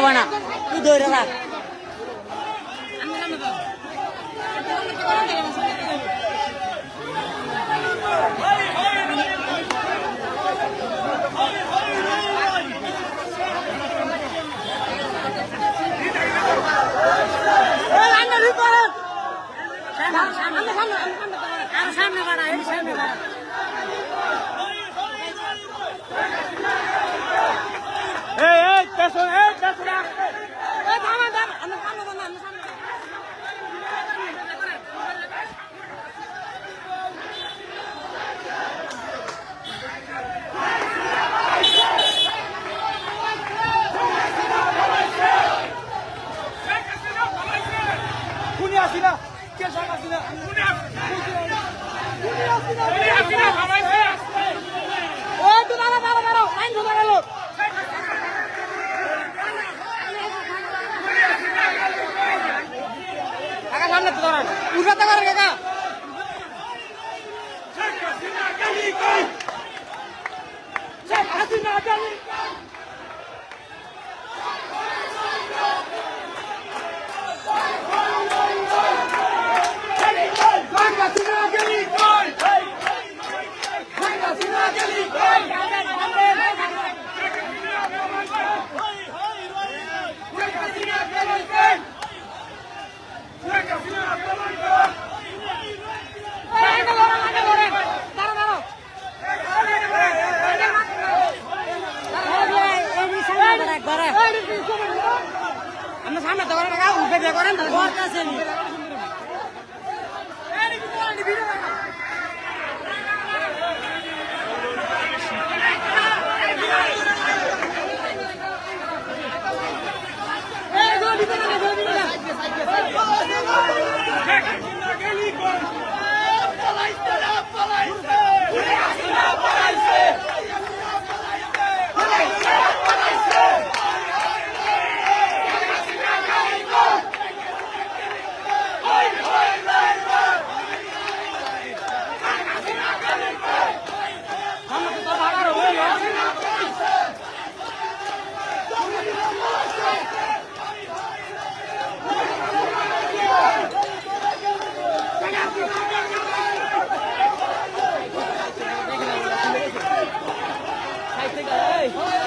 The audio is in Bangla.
হবে না তুই ধরে রাখ সামনে সামনে সামনে সামনে সামনে 不知道 আমরা সামনে তো করেন উপরে করেন Hey!